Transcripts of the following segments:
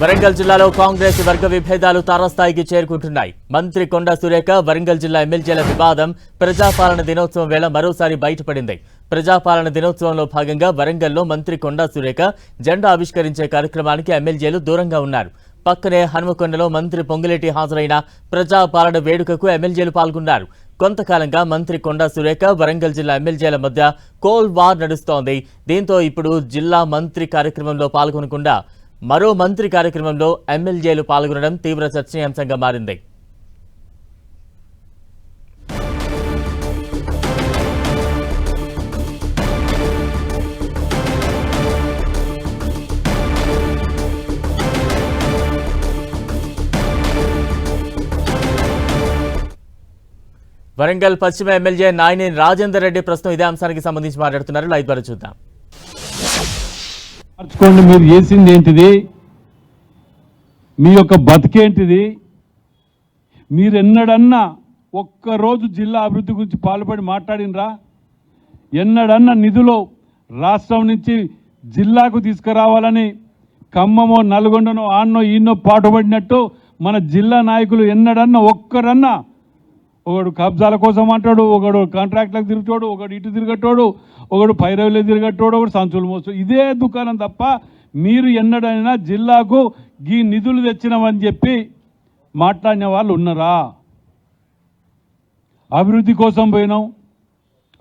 వరంగల్ జిల్లాలో కాంగ్రెస్ వర్గ విభేదాలు తారస్థాయికి చేరుకుంటున్నాయి. మంత్రి కొండా సురేఖ వరంగల్ జిల్లా ఎమ్మెల్యేల వివాదం ప్రజాపాలన దినోత్సవం వేళ మరోసారి బయటపడింది. ప్రజాపాలన దినోత్సవంలో భాగంగా వరంగల్లో మంత్రి కొండా సురేఖ జెండా ఆవిష్కరించే కార్యక్రమానికి ఎమ్మెల్యేలు దూరంగా ఉన్నారు. పక్కనే హనుమకొండలో మంత్రి పొంగులేటి హాజరైన ప్రజాపాలన వేడుకకు ఎమ్మెల్యేలు పాల్గొన్నారు. కొంతకాలంగా మంత్రి కొండా సురేఖ వరంగల్ జిల్లా ఎమ్మెల్యేల మధ్య కోల్ వార్ నడుస్తోంది. దీంతో ఇప్పుడు జిల్లా మంత్రి కార్యక్రమంలో పాల్గొనకుండా మరో మంత్రి కార్యక్రమంలో ఎమ్మెల్యేలు పాల్గొనడం తీవ్ర చర్చనీయాంశంగా మారింది. వరంగల్ పశ్చిమ ఎమ్మెల్యే నాయని రాజేందర్ రెడ్డి ప్రస్తుతం ఇదే అంశానికి సంబంధించి మాట్లాడుతున్నారు. లైవ్ ద్వారా చూద్దాం. మార్చుకోండి మీరు చేసింది ఏంటిది? మీ యొక్క బతికేంటిది మీరెన్నడన్నా ఒక్కరోజు జిల్లా అభివృద్ధి గురించి పాల్పడి మాట్లాడినరా? ఎన్నడన్నా నిధులు రాష్ట్రం నుంచి జిల్లాకు తీసుకురావాలని ఖమ్మమో నల్గొండనో ఆన్నో ఈన్నో పాటుపడినట్టు మన జిల్లా నాయకులు ఎన్నడన్నా ఒక్కరన్నా ఒకడు కబ్జాల కోసం అంటాడు ఒకడు కాంట్రాక్ట్లకు తిరుగుతాడు ఒకడు ఇటు తిరగటోడు ఒకడు పైరవిలో తిరగటోడు ఒకడు సంచులు మోసు ఇదే దుకాణం తప్ప మీరు ఎన్నడైనా జిల్లాకు ఈ నిధులు తెచ్చినామని చెప్పి మాట్లాడిన వాళ్ళు ఉన్నారా? అభివృద్ధి కోసం పోయినాం.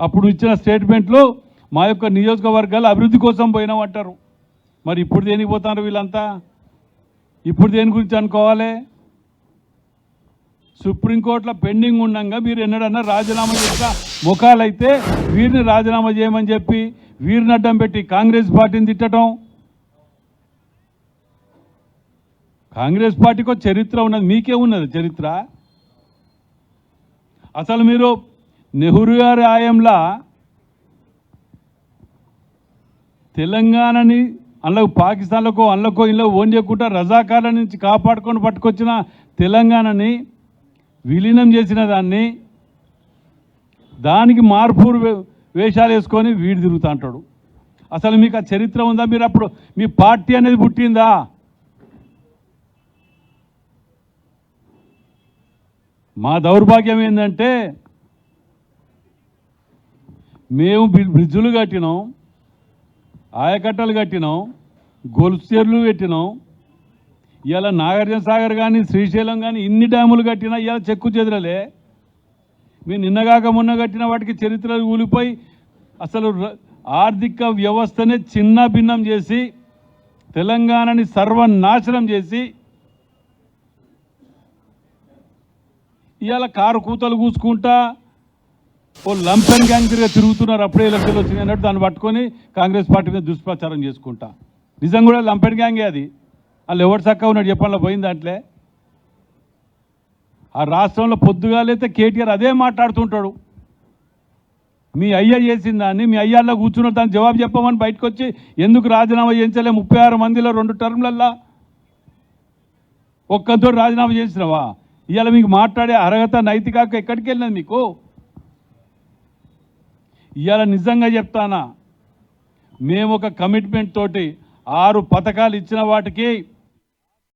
అప్పుడు ఇచ్చిన స్టేట్మెంట్లు మా యొక్క నియోజకవర్గాలు అభివృద్ధి కోసం పోయినాం అంటారు. మరి ఇప్పుడు దేనికి పోతారు వీళ్ళంతా? ఇప్పుడు దేని గురించి అనుకోవాలి? సుప్రీంకోర్టులో పెండింగ్ ఉండగా మీరు ఎన్నడన్నా రాజీనామా చేసిన ముఖాలైతే వీరిని రాజీనామా చేయమని చెప్పి వీరిని అడ్డం పెట్టి కాంగ్రెస్ పార్టీని తిట్టడం. కాంగ్రెస్ పార్టీకి చరిత్ర ఉన్నది. మీకే ఉన్నది చరిత్ర. అసలు మీరు నెహ్రూ గారి ఆయంలా తెలంగాణని అందులో పాకిస్తాన్లకు అందులో ఇళ్ళకు ఓన్ చేయకుండా రజాకార్ల నుంచి కాపాడుకొని పట్టుకొచ్చిన తెలంగాణని విలీనం చేసిన దాన్ని దానికి మార్పూరు వే- వేషాలు వేసుకొని వీడు తిరుగుతూ అంటాడు. అసలు మీకు ఆ చరిత్ర ఉందా? మీరు అప్పుడు మీ పార్టీ అనేది పుట్టిందా? మా దౌర్భాగ్యం ఏంటంటే మేము బ్రిడ్జులు కట్టినాం ఆయకట్టలు కట్టినాం గొలుసు చెర్లు పెట్టినాం ఇవాళ నాగార్జున సాగర్ కానీ శ్రీశైలం కానీ ఇన్ని డ్యాములు కట్టినా ఇవాళ చెక్కు చెదరలే. మీరు నిన్నగాక మొన్న కట్టిన వాటికి చరిత్ర ఊలిపోయి అసలు ఆర్థిక వ్యవస్థనే చిన్న భిన్నం చేసి తెలంగాణని సర్వనాశనం చేసి ఇవాళ కారు కూతలు కూసుకుంటా ఓ లంపెన్ గ్యాంగ్ తిరిగి తిరుగుతున్నారు. అప్పుడే ఎలక్షన్లు వచ్చినాయి అన్నట్టు దాన్ని పట్టుకొని కాంగ్రెస్ పార్టీ మీద దుష్ప్రచారం చేసుకుంటా. నిజం కూడా లంపెన్ గ్యాంగే అది. వాళ్ళు ఎవరు చక్కగా ఉన్నాడు చెప్పాలి పోయింది దాంట్లో? ఆ రాష్ట్రంలో పొద్దుగాలైతే కేటీఆర్ అదే మాట్లాడుతుంటాడు. మీ అయ్య చేసిన దాన్ని మీ అయ్యాల్లో కూర్చున్న దాన్ని జవాబు చెప్పమని బయటకు వచ్చి ఎందుకు రాజీనామా చేయించలే ముప్పై ఆరు మందిలో రెండు టర్మ్లల్లా? ఒక్కతో రాజీనామా చేసినావా? ఇవాళ మీకు మాట్లాడే అర్హత నైతికాక ఎక్కడికి వెళ్ళినది మీకు? ఇవాళ నిజంగా చెప్తానా? మేము ఒక కమిట్మెంట్ తోటి ఆరు పథకాలు ఇచ్చిన వాటికి